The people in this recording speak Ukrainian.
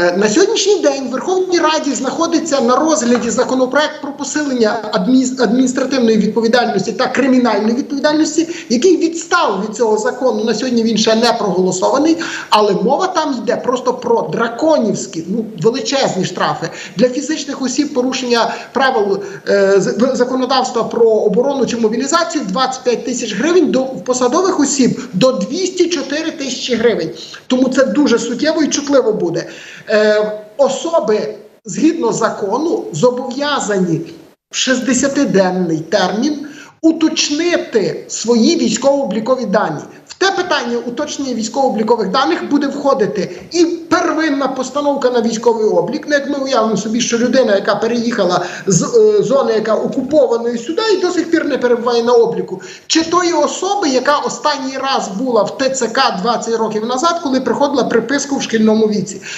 Е, На сьогоднішній день в Верховній Раді знаходиться на розгляді законопроект про посилення адміністративної відповідальності та кримінальної відповідальності, який відстав від цього закону. На сьогодні він ще не проголосований, але мова там йде просто про драконівські, ну величезні штрафи для фізичних осіб порушення правил е, законодавства про оборону чи мобілізацію 25 тисяч гривень до посадових осіб до 204 тисячі гривень. Тому це дуже суттєво і чутливо буде. Е, особи згідно закону зобов'язані в 60-денний термін уточнити свої військово-облікові дані. Питання уточнення військово-облікових даних буде входити і первинна постановка на військовий облік. Ну, як ми уявимо собі, що людина, яка переїхала з е, зони, яка окупованої сюди, і до сих пір не перебуває на обліку, чи тої особи, яка останній раз була в ТЦК 20 років назад, коли приходила приписку в шкільному віці.